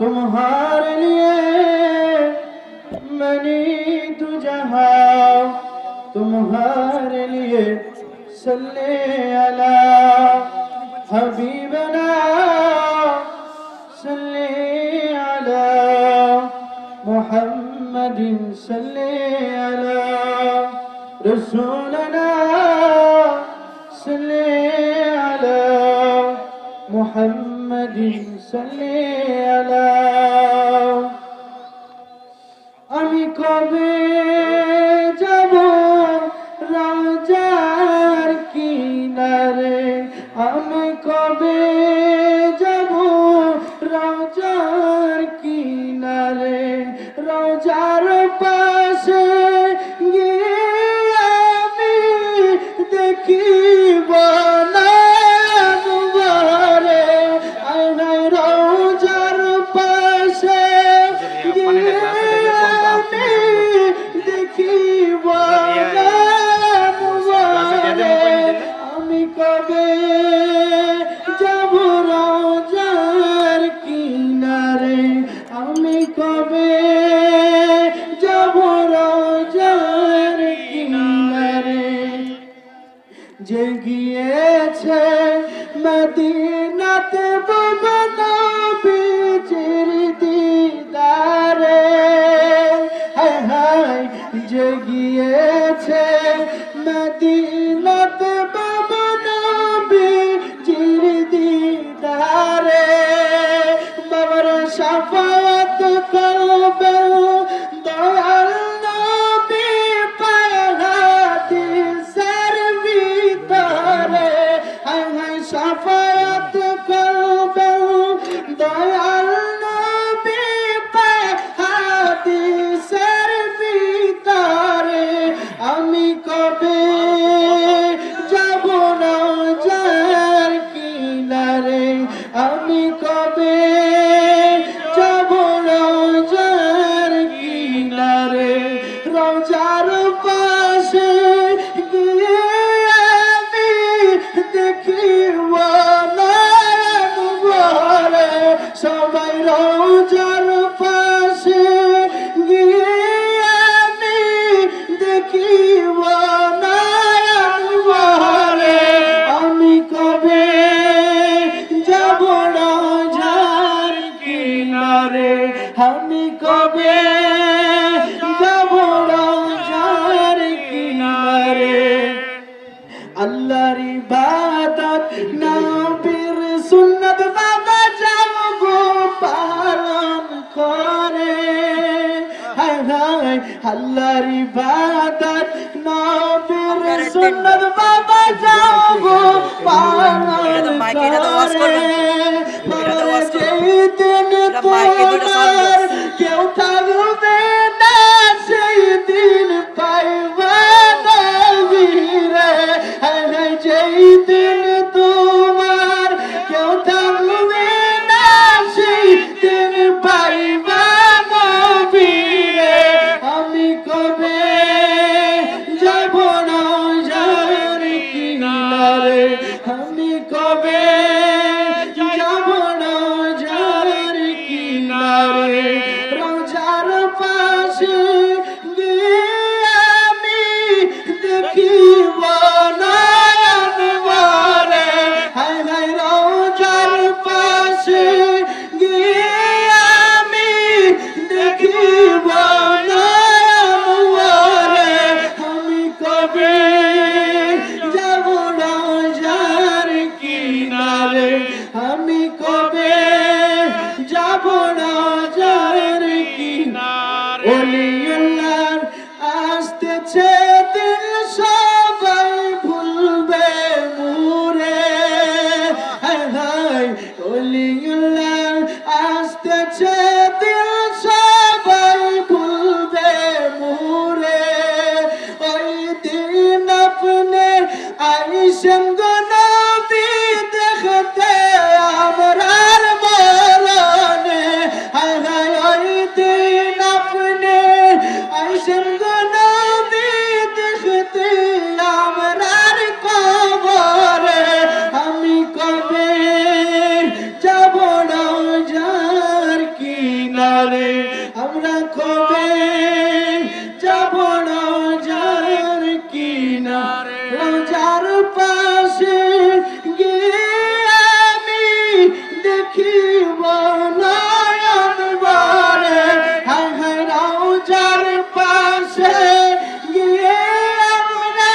تمہارے لیے میں نے تو جہاں تمہارے لیے صلی اللہ حبیبنا صلی اللہ محمد صلی اللہ رسولنا صلی اللہ محمد সলে আমি কবে যাব রাজার কিনারে? আমি কবে যাব রাজার কিনারে? রাজার পা keep আল্লাহর ইবাদত নবীর সুন্নাত বাবা যাব পালন করে যেই দিন অলিউল্লাহ আসতেছে সবাই খুলবে মুরে ওই দিন আপনি আইসেন গো কিনারে আমরা কবে যাব রোজার কিনারে? রোজার পাশে গিয়ে আমি দেখিব পাশে গিয়ে আমরা